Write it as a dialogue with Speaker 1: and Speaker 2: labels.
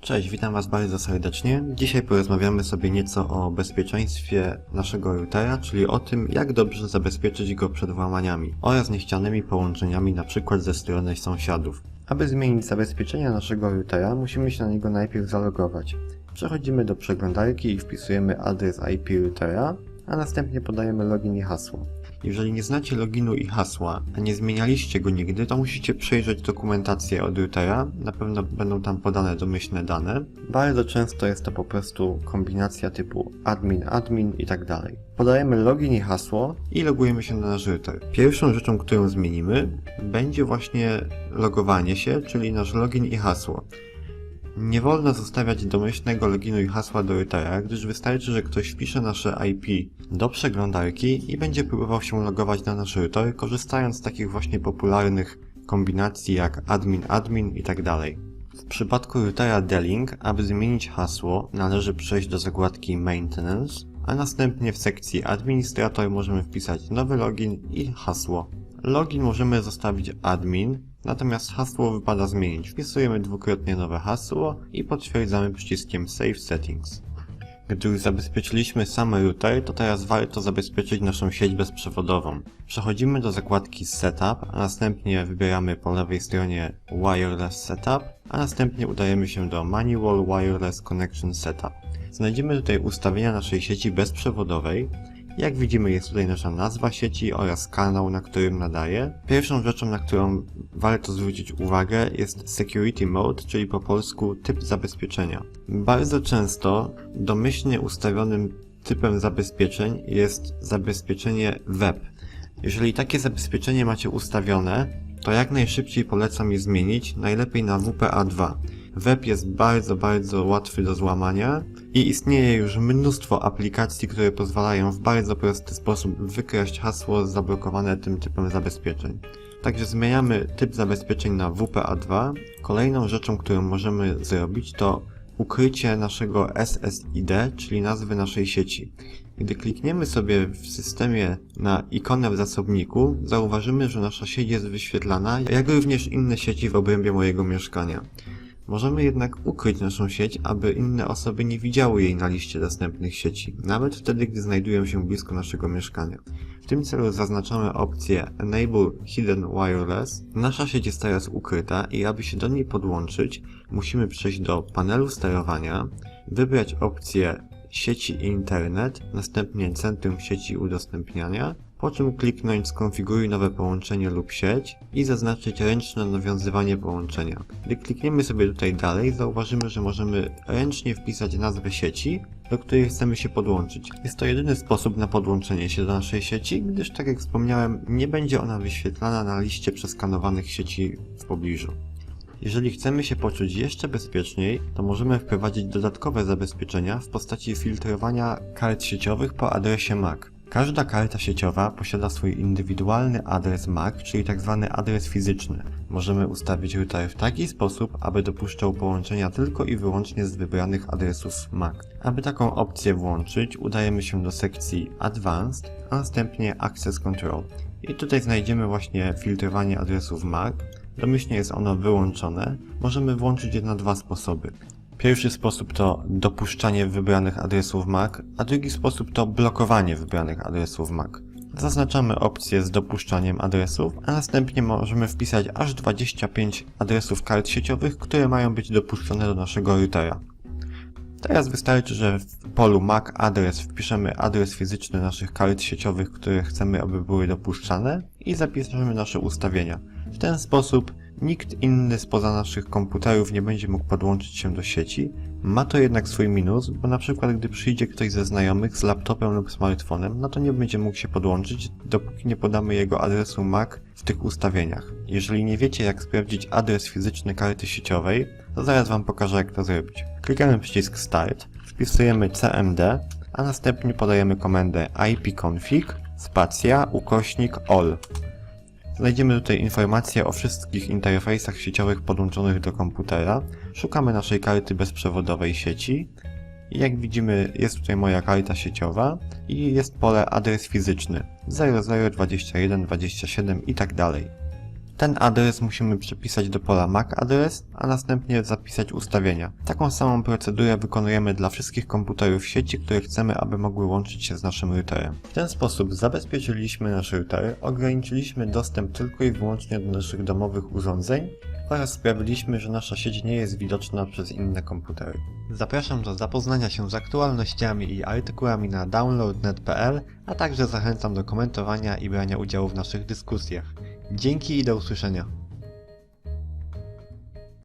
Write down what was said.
Speaker 1: Cześć, witam Was bardzo serdecznie. Dzisiaj porozmawiamy sobie nieco o bezpieczeństwie naszego routera, czyli o tym, jak dobrze zabezpieczyć go przed włamaniami oraz niechcianymi połączeniami, np. ze strony sąsiadów. Aby zmienić zabezpieczenia naszego routera, musimy się na niego najpierw zalogować. Przechodzimy do przeglądarki i wpisujemy adres IP routera, a następnie podajemy login i hasło. Jeżeli nie znacie loginu i hasła, a nie zmienialiście go nigdy, to musicie przejrzeć dokumentację od routera. Na pewno będą tam podane domyślne dane. Bardzo często jest to po prostu kombinacja typu admin, admin i tak dalej. Podajemy login i hasło i logujemy się na nasz router. Pierwszą rzeczą, którą zmienimy, będzie właśnie logowanie się, czyli nasz login i hasło. Nie wolno zostawiać domyślnego loginu i hasła do routera, gdyż wystarczy, że ktoś wpisze nasze IP do przeglądarki i będzie próbował się logować na nasz router, korzystając z takich właśnie popularnych kombinacji jak admin, admin i tak. W przypadku routera D-Link, aby zmienić hasło, należy przejść do zakładki Maintenance, a następnie w sekcji Administrator możemy wpisać nowy login i hasło. Login możemy zostawić admin, natomiast hasło wypada zmienić. Wpisujemy dwukrotnie nowe hasło i potwierdzamy przyciskiem Save Settings. Gdy już zabezpieczyliśmy sam router, to teraz warto zabezpieczyć naszą sieć bezprzewodową. Przechodzimy do zakładki Setup, a następnie wybieramy po lewej stronie Wireless Setup, a następnie udajemy się do Manual Wireless Connection Setup. Znajdziemy tutaj ustawienia naszej sieci bezprzewodowej. Jak widzimy jest tutaj nasza nazwa sieci oraz kanał, na którym nadaje. Pierwszą rzeczą, na którą warto zwrócić uwagę jest Security Mode, czyli po polsku typ zabezpieczenia. Bardzo często domyślnie ustawionym typem zabezpieczeń jest zabezpieczenie web. Jeżeli takie zabezpieczenie macie ustawione, to jak najszybciej polecam je zmienić, najlepiej na WPA2. Web jest bardzo, bardzo łatwy do złamania i istnieje już mnóstwo aplikacji, które pozwalają w bardzo prosty sposób wykraść hasło zablokowane tym typem zabezpieczeń. Także zmieniamy typ zabezpieczeń na WPA2. Kolejną rzeczą, którą możemy zrobić to ukrycie naszego SSID, czyli nazwy naszej sieci. Gdy klikniemy sobie w systemie na ikonę w zasobniku, zauważymy, że nasza sieć jest wyświetlana, jak również inne sieci w obrębie mojego mieszkania. Możemy jednak ukryć naszą sieć, aby inne osoby nie widziały jej na liście dostępnych sieci, nawet wtedy, gdy znajdują się blisko naszego mieszkania. W tym celu zaznaczamy opcję Enable Hidden Wireless. Nasza sieć jest teraz ukryta i aby się do niej podłączyć, musimy przejść do panelu sterowania, wybrać opcję sieci internet, następnie centrum sieci udostępniania, po czym kliknąć skonfiguruj nowe połączenie lub sieć i zaznaczyć ręczne nawiązywanie połączenia. Gdy klikniemy sobie tutaj dalej, zauważymy, że możemy ręcznie wpisać nazwę sieci, do której chcemy się podłączyć. Jest to jedyny sposób na podłączenie się do naszej sieci, gdyż tak jak wspomniałem, nie będzie ona wyświetlana na liście przeskanowanych sieci w pobliżu. Jeżeli chcemy się poczuć jeszcze bezpieczniej, to możemy wprowadzić dodatkowe zabezpieczenia w postaci filtrowania kart sieciowych po adresie MAC. Każda karta sieciowa posiada swój indywidualny adres MAC, czyli tzw. adres fizyczny. Możemy ustawić router w taki sposób, aby dopuszczał połączenia tylko i wyłącznie z wybranych adresów MAC. Aby taką opcję włączyć, udajemy się do sekcji Advanced, a następnie Access Control. I tutaj znajdziemy właśnie filtrowanie adresów MAC. Domyślnie jest ono wyłączone. Możemy włączyć je na dwa sposoby. Pierwszy sposób to dopuszczanie wybranych adresów MAC, a drugi sposób to blokowanie wybranych adresów MAC. Zaznaczamy opcję z dopuszczaniem adresów, a następnie możemy wpisać aż 25 adresów kart sieciowych, które mają być dopuszczone do naszego routera. Teraz wystarczy, że w polu MAC adres wpiszemy adres fizyczny naszych kart sieciowych, które chcemy, aby były dopuszczane i zapiszemy nasze ustawienia. W ten sposób nikt inny spoza naszych komputerów nie będzie mógł podłączyć się do sieci. Ma to jednak swój minus, bo na przykład gdy przyjdzie ktoś ze znajomych z laptopem lub smartfonem, no to nie będzie mógł się podłączyć, dopóki nie podamy jego adresu MAC w tych ustawieniach. Jeżeli nie wiecie jak sprawdzić adres fizyczny karty sieciowej, to zaraz Wam pokażę jak to zrobić. Klikamy przycisk Start, wpisujemy CMD, a następnie podajemy komendę ipconfig spacja ukośnik all. Znajdziemy tutaj informacje o wszystkich interfejsach sieciowych podłączonych do komputera. Szukamy naszej karty bezprzewodowej sieci. Jak widzimy jest tutaj moja karta sieciowa i jest pole adres fizyczny 00, 21, 27 i tak dalej. Ten adres musimy przypisać do pola MAC adres, a następnie zapisać ustawienia. Taką samą procedurę wykonujemy dla wszystkich komputerów sieci, które chcemy, aby mogły łączyć się z naszym routerem. W ten sposób zabezpieczyliśmy nasz router, ograniczyliśmy dostęp tylko i wyłącznie do naszych domowych urządzeń oraz sprawiliśmy, że nasza sieć nie jest widoczna przez inne komputery. Zapraszam do zapoznania się z aktualnościami i artykułami na downloadnet.pl, a także zachęcam do komentowania i brania udziału w naszych dyskusjach. Dzięki i do usłyszenia.